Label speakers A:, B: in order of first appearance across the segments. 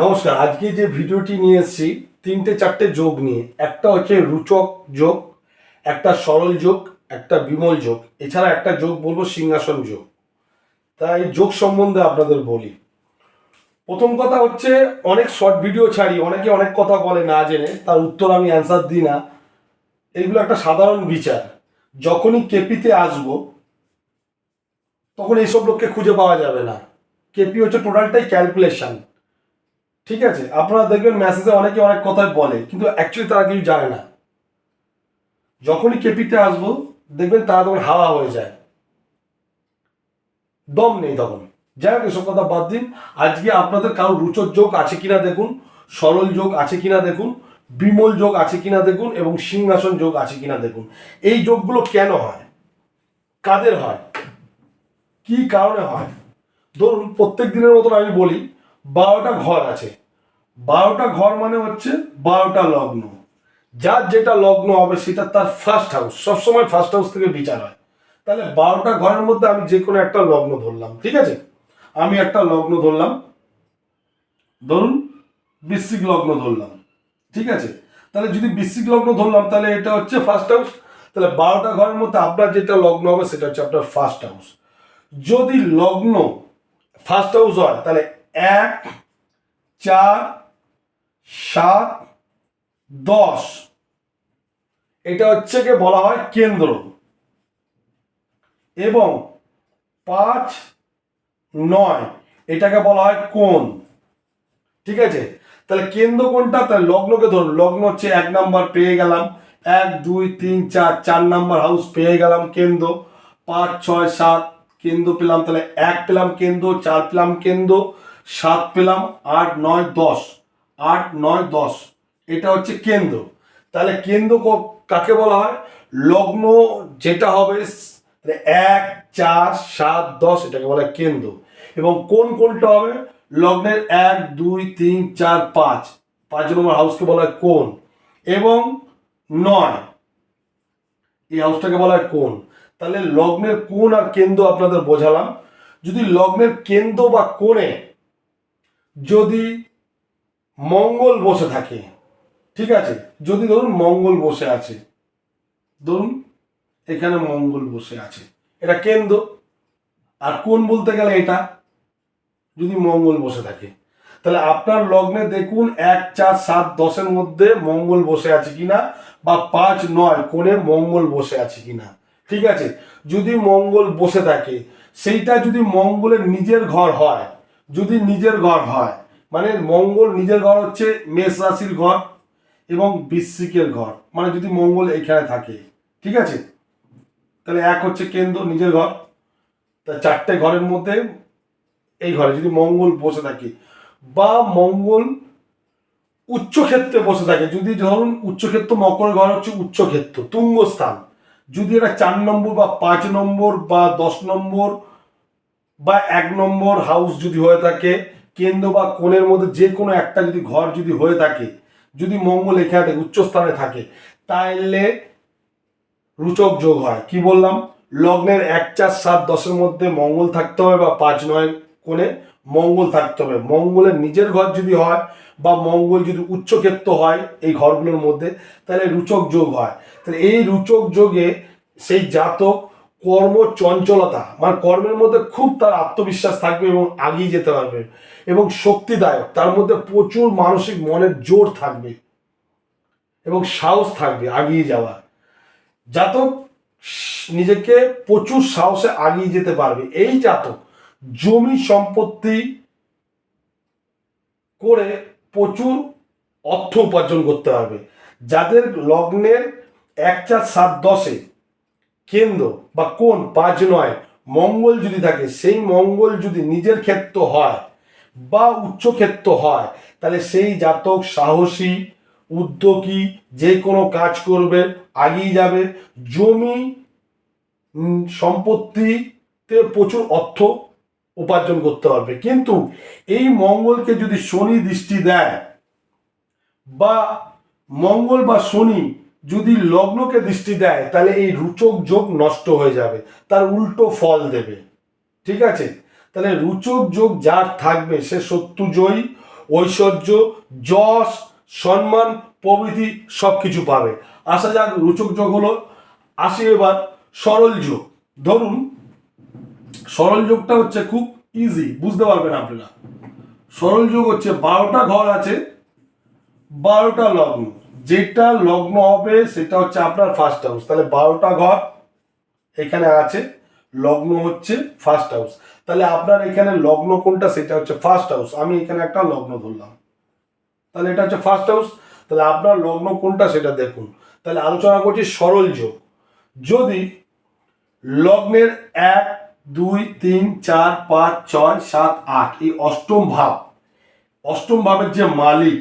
A: নমস্কার আজকে যে ভিডিওটি নিয়ে এসেছি তিনটে চারটে যোগ নিয়ে একটা হচ্ছে রুচক যোগ একটা সরল যোগ একটা বিমল যোগ এছাড়া একটা যোগ বলবো সিংহাসন যোগ তাই যোগ সম্বন্ধে আপনাদের বলি প্রথম কথা হচ্ছে অনেক শর্ট ভিডিও ছাড়ি অনেকে অনেক কথা বলে না জেনে তার উত্তর আমি অ্যান্সার দিই না এগুলো একটা সাধারণ বিচার যখনই কেপিতে আসব তখন এইসব লোককে খুঁজে পাওয়া যাবে না কেপি হচ্ছে টোটালটাই ক্যালকুলেশন ঠিক আছে আপনারা দেখবেন মেসেজে অনেকে অনেক কথাই বলে কিন্তু অ্যাকচুয়ালি তারা কিছু জানে না যখনই কেপিতে আসবো দেখবেন তারা তখন হাওয়া হয়ে যায় দম নেই তখন যাই হোক এসব কথা বাদ দিন আজকে আপনাদের কারো রুচর যোগ আছে কিনা দেখুন সরল যোগ আছে কিনা দেখুন বিমল যোগ আছে কিনা দেখুন এবং সিংহাসন যোগ আছে কিনা দেখুন এই যোগগুলো কেন হয় কাদের হয় কি কারণে হয় ধরুন প্রত্যেক দিনের মতন আমি বলি বারোটা ঘর আছে বারোটা ঘর মানে হচ্ছে বারোটা লগ্ন যার যেটা লগ্ন হবে সেটা তার ফার্স্ট হাউস সবসময় ফার্স্ট হাউস থেকে বিচার হয় তাহলে বারোটা ঘরের মধ্যে আমি যে কোনো একটা লগ্ন ধরলাম ঠিক আছে আমি একটা লগ্ন ধরলাম ধরুন বিশ্বিক লগ্ন ধরলাম ঠিক আছে তাহলে যদি বিশ্বিক লগ্ন ধরলাম তাহলে এটা হচ্ছে ফার্স্ট হাউস তাহলে বারোটা ঘরের মধ্যে আপনার যেটা লগ্ন হবে সেটা হচ্ছে আপনার ফার্স্ট হাউস যদি লগ্ন ফার্স্ট হাউস হয় তাহলে এক চার সাত দশ এটা হচ্ছে কে বলা হয় কেন্দ্র এবং পাঁচ নয় এটাকে বলা হয় কোন ঠিক আছে তাহলে কেন্দ্র কোনটা তাহলে লগ্নকে ধরুন লগ্ন হচ্ছে এক নাম্বার পেয়ে গেলাম এক দুই তিন চার চার নাম্বার হাউস পেয়ে গেলাম কেন্দ্র পাঁচ ছয় সাত কেন্দ্র পেলাম তাহলে এক পেলাম কেন্দ্র চার পেলাম কেন্দ্র সাত পেলাম আট নয় দশ আট নয় দশ এটা হচ্ছে কেন্দ্র তাহলে কেন্দ্র কাকে বলা হয় লগ্ন যেটা হবে এক চার সাত দশ এটাকে বলা হয় কেন্দ্র এবং কোন কোনটা হবে লগ্নের এক দুই তিন চার পাঁচ পাঁচ নম্বর হাউসকে বলা হয় কোন এবং নয় এই হাউসটাকে বলা হয় কোন তাহলে লগ্নের কোন আর কেন্দ্র আপনাদের বোঝালাম যদি লগ্নের কেন্দ্র বা কোণে যদি মঙ্গল বসে থাকে ঠিক আছে যদি ধরুন মঙ্গল বসে আছে ধরুন এখানে মঙ্গল বসে আছে এটা কেন্দ্র আর কোন বলতে গেলে এটা যদি মঙ্গল বসে থাকে তাহলে আপনার লগ্নে দেখুন এক চার সাত দশের মধ্যে মঙ্গল বসে আছে কিনা বা পাঁচ নয় কোণে মঙ্গল বসে আছে কিনা ঠিক আছে যদি মঙ্গল বসে থাকে সেইটা যদি মঙ্গলের নিজের ঘর হয় যদি নিজের ঘর হয় মানে মঙ্গল নিজের ঘর হচ্ছে মেষ রাশির ঘর এবং বিশ্বিকের ঘর মানে যদি মঙ্গল এখানে থাকে ঠিক আছে তাহলে এক হচ্ছে কেন্দ্র নিজের ঘর তা চারটে ঘরের মধ্যে এই ঘরে যদি মঙ্গল বসে থাকে বা মঙ্গল উচ্চক্ষেত্রে বসে থাকে যদি ধরুন উচ্চক্ষেত্র মকর ঘর হচ্ছে উচ্চক্ষেত্র তুঙ্গস্থান যদি এটা চার নম্বর বা পাঁচ নম্বর বা দশ নম্বর বা এক নম্বর হাউস যদি হয়ে থাকে কেন্দ্র বা কোণের মধ্যে যে কোনো একটা যদি ঘর যদি হয়ে থাকে যদি মঙ্গল এখানে উচ্চস্থানে থাকে তাহলে রুচক যোগ হয় কি বললাম লগ্নের এক চার সাত দশের মধ্যে মঙ্গল থাকতে হবে বা পাঁচ নয় কোণে মঙ্গল থাকতে হবে মঙ্গলের নিজের ঘর যদি হয় বা মঙ্গল যদি উচ্চক্ষেত্র হয় এই ঘরগুলোর মধ্যে তাহলে রুচক যোগ হয় তাহলে এই রুচক যোগে সেই জাতক কর্ম চঞ্চলতা মানে কর্মের মধ্যে খুব তার আত্মবিশ্বাস থাকবে এবং আগিয়ে যেতে পারবে এবং শক্তিদায়ক তার মধ্যে প্রচুর মানসিক মনের জোর থাকবে এবং সাহস থাকবে আগিয়ে যাওয়ার জাতক নিজেকে প্রচুর সাহসে আগিয়ে যেতে পারবে এই জাতক জমি সম্পত্তি করে প্রচুর অর্থ উপার্জন করতে পারবে যাদের লগ্নের এক চার সাত দশে কেন্দ্র বা কোন পাঁচ নয় মঙ্গল যদি থাকে সেই মঙ্গল যদি নিজের ক্ষেত্র হয় বা উচ্চ ক্ষেত্র হয় তাহলে সেই জাতক সাহসী উদ্যোগী যে কোনো কাজ করবে আগিয়ে যাবে জমি সম্পত্তিতে প্রচুর অর্থ উপার্জন করতে পারবে কিন্তু এই মঙ্গলকে যদি শনি দৃষ্টি দেয় বা মঙ্গল বা শনি যদি লগ্নকে দৃষ্টি দেয় তাহলে এই রুচক যোগ নষ্ট হয়ে যাবে তার উল্টো ফল দেবে ঠিক আছে তাহলে রুচক যোগ যার থাকবে সে সত্যুজয়ী ঐশ্বর্য যশ সম্মান প্রভৃতি সব কিছু পাবে আসা যাক রুচক যোগ হলো আসি এবার সরল যোগ ধরুন সরল যোগটা হচ্ছে খুব ইজি বুঝতে পারবেন আপনারা সরল যোগ হচ্ছে বারোটা ঘর আছে বারোটা লগ্ন যেটা লগ্ন হবে সেটা হচ্ছে আপনার ফার্স্ট হাউস তাহলে বারোটা ঘর এখানে আছে লগ্ন হচ্ছে ফার্স্ট হাউস তাহলে আপনার এখানে লগ্ন কোনটা সেটা হচ্ছে ফার্স্ট হাউস আমি এখানে একটা লগ্ন ধরলাম তাহলে এটা হচ্ছে ফার্স্ট হাউস তাহলে আপনার লগ্ন কোনটা সেটা দেখুন তাহলে আলোচনা করছি সরল যোগ যদি লগ্নের এক দুই তিন চার পাঁচ ছয় সাত আট এই অষ্টম ভাব অষ্টম ভাবের যে মালিক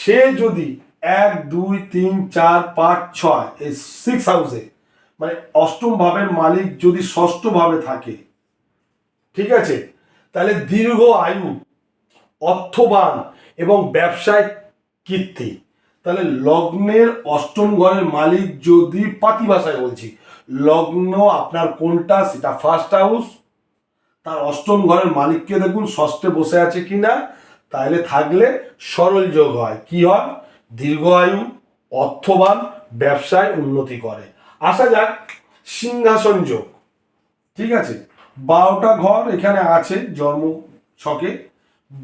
A: সে যদি এক দুই তিন চার পাঁচ ছয় এই সিক্স হাউসে মানে অষ্টম ভাবের মালিক যদি ষষ্ঠ ভাবে থাকে ঠিক আছে তাহলে দীর্ঘ আয়ু অর্থবান এবং ব্যবসায় কীর্তি তাহলে লগ্নের অষ্টম ঘরের মালিক যদি পাতি ভাষায় বলছি লগ্ন আপনার কোনটা সেটা ফার্স্ট হাউস তার অষ্টম ঘরের মালিককে দেখুন ষষ্ঠে বসে আছে কি না তাহলে থাকলে সরল যোগ হয় কি হয় দীর্ঘায়ু অর্থবান ব্যবসায় উন্নতি করে আসা যাক সিংহাসন যোগ ঠিক আছে বারোটা ঘর এখানে আছে জন্ম ছকে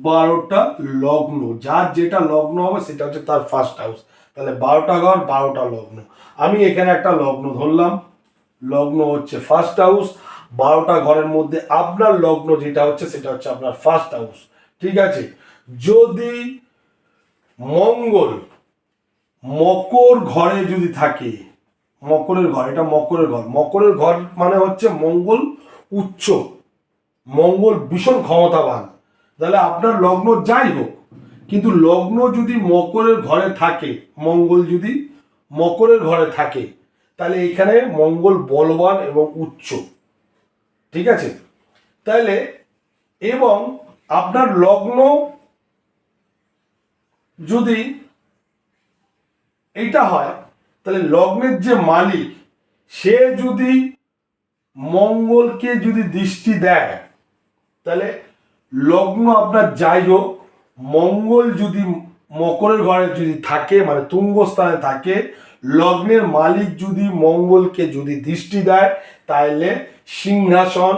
A: বারোটা লগ্ন যার যেটা লগ্ন হবে সেটা হচ্ছে তার ফার্স্ট হাউস তাহলে বারোটা ঘর বারোটা লগ্ন আমি এখানে একটা লগ্ন ধরলাম লগ্ন হচ্ছে ফার্স্ট হাউস বারোটা ঘরের মধ্যে আপনার লগ্ন যেটা হচ্ছে সেটা হচ্ছে আপনার ফার্স্ট হাউস ঠিক আছে যদি মঙ্গল মকর ঘরে যদি থাকে মকরের ঘর এটা মকরের ঘর মকরের ঘর মানে হচ্ছে মঙ্গল উচ্চ মঙ্গল ভীষণ ক্ষমতাবান তাহলে আপনার লগ্ন যাই হোক কিন্তু লগ্ন যদি মকরের ঘরে থাকে মঙ্গল যদি মকরের ঘরে থাকে তাহলে এখানে মঙ্গল বলবান এবং উচ্চ ঠিক আছে তাহলে এবং আপনার লগ্ন যদি এইটা হয় তাহলে লগ্নের যে মালিক সে যদি মঙ্গলকে যদি দৃষ্টি দেয় তাহলে লগ্ন আপনার যাই হোক মঙ্গল যদি মকরের ঘরে যদি থাকে মানে তুঙ্গস্থানে থাকে লগ্নের মালিক যদি মঙ্গলকে যদি দৃষ্টি দেয় তাহলে সিংহাসন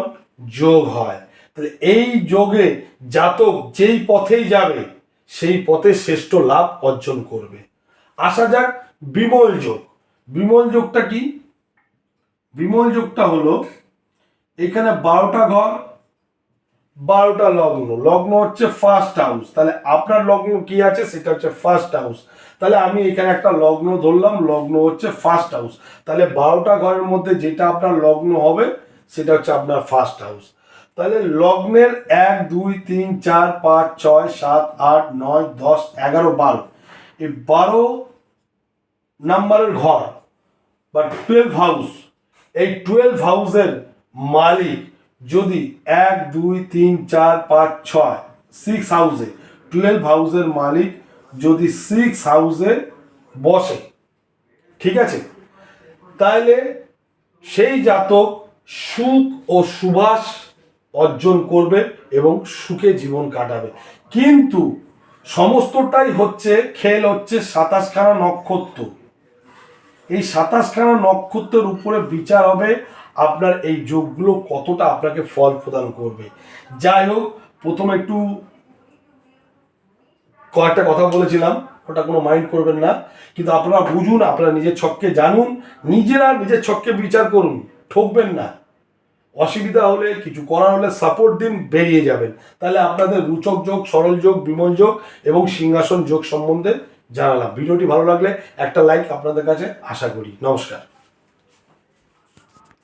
A: যোগ হয় তাহলে এই যোগে জাতক যেই পথেই যাবে সেই পথে শ্রেষ্ঠ লাভ অর্জন করবে আসা যাক বিমল যোগ বিমল যোগটা কি বিমল যোগটা হলো এখানে বারোটা ঘর বারোটা লগ্ন লগ্ন হচ্ছে ফার্স্ট হাউস তাহলে আপনার লগ্ন কি আছে সেটা হচ্ছে ফার্স্ট হাউস তাহলে আমি এখানে একটা লগ্ন ধরলাম লগ্ন হচ্ছে ফার্স্ট হাউস তাহলে বারোটা ঘরের মধ্যে যেটা আপনার লগ্ন হবে সেটা হচ্ছে আপনার ফার্স্ট হাউস তাহলে লগ্নের এক দুই তিন চার পাঁচ ছয় সাত আট নয় দশ এগারো বারো এই বারো নাম্বারের ঘর বা টুয়েলভ হাউস এই টুয়েলভ হাউসের মালিক যদি এক দুই তিন চার পাঁচ ছয় সিক্স হাউসে টুয়েলভ হাউসের মালিক যদি সিক্স হাউসে বসে ঠিক আছে তাহলে সেই জাতক সুখ ও সুবাস অর্জন করবে এবং সুখে জীবন কাটাবে কিন্তু সমস্তটাই হচ্ছে খেল হচ্ছে সাতাশখানা নক্ষত্র এই সাতাশখানা নক্ষত্রের উপরে বিচার হবে আপনার এই যোগগুলো কতটা আপনাকে ফল প্রদান করবে যাই হোক প্রথমে একটু কয়েকটা কথা বলেছিলাম ওটা কোনো মাইন্ড করবেন না কিন্তু আপনারা বুঝুন আপনারা নিজের ছককে জানুন নিজেরা নিজের ছককে বিচার করুন ঠকবেন না অসুবিধা হলে কিছু করার হলে সাপোর্ট দিন বেরিয়ে যাবেন তাহলে আপনাদের রুচক যোগ সরল যোগ বিমল যোগ এবং সিংহাসন যোগ সম্বন্ধে জানালাম ভিডিওটি ভালো লাগলে একটা লাইক আপনাদের কাছে আশা করি নমস্কার